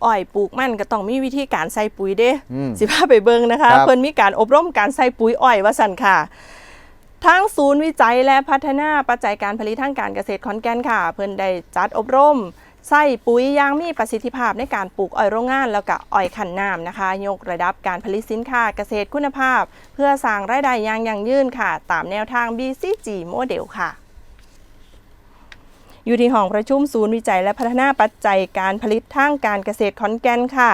ลูกอ้อยปลูกมันก็ต้องมีวิธีการใส่ปุ๋ยเด้อืมสิพาไปเบิ่งนะคะครับเพิ่นมีการอบรมการใส่ปุ๋ยอ้อยว่าสั่นค่ะทั้งศูนย์วิจัยและพัฒนาปัจจัยการผลิตทางการเกษตรขอนแก่นค่ะ เพิ่นได้จัดอบรมใส่ปุ๋ยอยางมีประสิทธิภาพในการปลูกอ้อยโรงงาน แล้วก็อ้อยขันน้ำนะคะ ยกระดับการผลิตสินค้าเกษตรคุณภาพ เพื่อสร้างรายได้อย่างยั่งยืนค่ะ ตามแนวทาง BCG โมเดลค่ะ อยู่ที่ห้องประชุมศูนย์วิจัยและพัฒนาปัจจัยการผลิตทางการเกษตรขอนแก่นค่ะ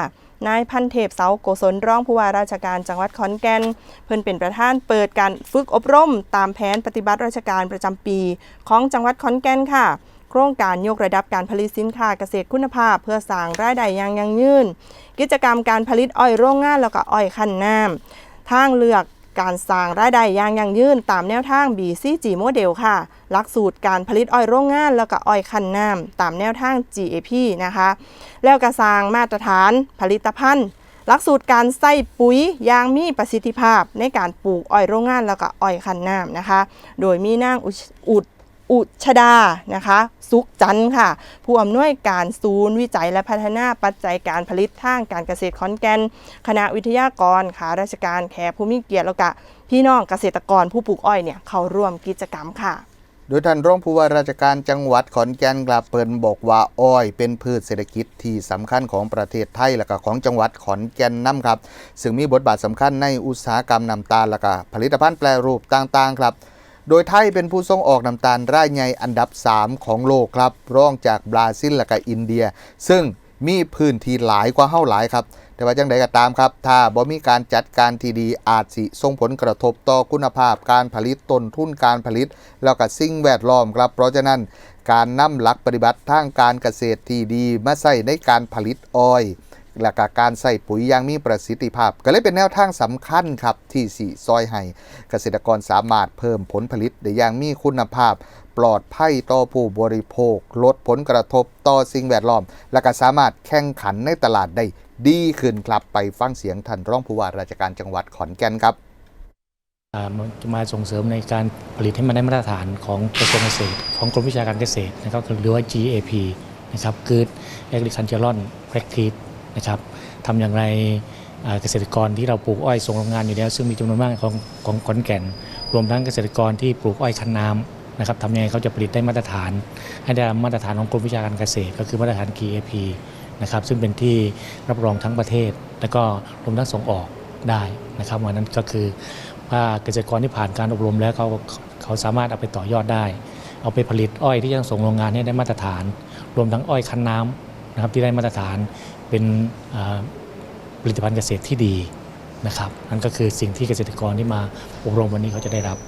นายพันเทพเสาโกศลรองผู้ว่าราชการจังหวัดขอนแก่น เพิ่นเป็นประธานเปิดการฝึกอบรม ตามแผนปฏิบัติราชการประจำปี ของจังหวัดขอนแก่นค่ะ โครงการยกระดับการผลิตสินค้าเกษตรคุณภาพ เพื่อสร้างรายได้อย่างยั่งยืน กิจกรรมการผลิตอ้อยโรงงานแล้วก็อ้อยคั้นน้ำทางเลือก การสร้างรายได้อย่างยั่งยืนตามแนวทาง BCG model ค่ะ หลักสูตรการผลิตอ้อยโรงงานแล้วก็อ้อยคั้นน้ำตามแนวทาง GAP นะคะ แล้วก็สร้างมาตรฐานผลิตภัณฑ์หลักสูตรการใส่ปุ๋ยยางมีประสิทธิภาพในการปลูกอ้อยโรงงานแล้วก็อ้อยคันน้ำนะคะ โดยมีนางอุด อุชดานะคะสุขจันค่ะ ผู้อำนวยการศูนย์วิจัยและพัฒนาปัจจัยการผลิตทางการเกษตรขอนแก่นคณะวิทยากรขาราชการแขกผู้มีเกียรติแล้วก็พี่น้องเกษตรกรผู้ปลูกอ้อยเนี่ยเข้าร่วมกิจกรรมค่ะ โดยท่านรองผู้ว่าราชการจังหวัดขอนแก่นกล่าวเปินบอกว่าอ้อย เป็นพืชเศรษฐกิจที่สำคัญของประเทศไทยและก็ของจังหวัดขอนแก่นน้ำครับ ซึ่งมีบทบาทสำคัญในอุตสาหกรรมน้ำตาลและก็ผลิตภัณฑ์แปรรูปต่างๆ ครับ โดยไทยเป็นผู้ส่งออกน้ำตาลรายใหญ่อันดับ 3 ของโลกครับรองจากบราซิลและก็อินเดีย ซึ่งมีพื้นที่หลายกว่าเฮาหลายครับ แต่ว่าจังใดก็ตามครับ ถ้าบ่มีการจัดการที่ดีอาจสิส่งผลกระทบต่อคุณภาพการผลิตต้นทุนการผลิต แล้วก็สิ่งแวดล้อมครับ เพราะฉะนั้นการนำหลักปฏิบัติทางการเกษตรที่ดีมาใส่ในการผลิตอ้อย และกการใส่ปุ๋ยอย่างมีประสิทธิภาพ ก็เลยเป็นแนวทางสำคัญครับที่สีซอยให้เกษตรกรสามารถเพิ่มผลผลิตได้อย่างมีคุณภาพ ปลอดภัยต่อผู้บริโภค ลดผลกระทบต่อสิ่งแวดล้อม และก็สามารถแข่งขันในตลาดได้ดีขึ้นครับไปฟังเสียงท่านรองผู้ว่าราชการจังหวัดขอนแก่นครับอ่ามันจะมาส่งเสริมในการผลิตให้มันได้มาตรฐานของกระทรวงเกษตร ของกรมวิชาการเกษตรนะครับหรือว่า GAP นะครับ Good Agricultural Practice นะครับทำอย่างไรเกษตรกรที่เราปลูกอ้อยส่งโรงงานอยู่แล้วซึ่งมีจำนวนมากของของขอนแก่น รวมทั้งเกษตรกรที่ปลูกอ้อยคันน้ำนะครับทำยังไงเขาจะผลิตได้มาตรฐาน ให้ได้มาตรฐานของกรมวิชาการเกษตร ก็คือมาตรฐาน GAP นะครับซึ่งเป็นที่รับรองทั้งประเทศ และก็รวมทั้งส่งออกได้นะครับวันนั้นก็คือว่าเกษตรกรที่ผ่านการอบรมแล้วเขาเขาสามารถเอาไปต่อยอดได้ เอาไปผลิตอ้อยที่จะส่งโรงงานให้ได้มาตรฐาน รวมทั้งอ้อยคั้นน้ำ นะครับที่ได้มาตรฐานเป็นผลิตภัณฑ์เกษตรที่ดีนะครับนั่นก็คือสิ่งที่เกษตรกรที่มาอบรมวันนี้เขาจะได้รับ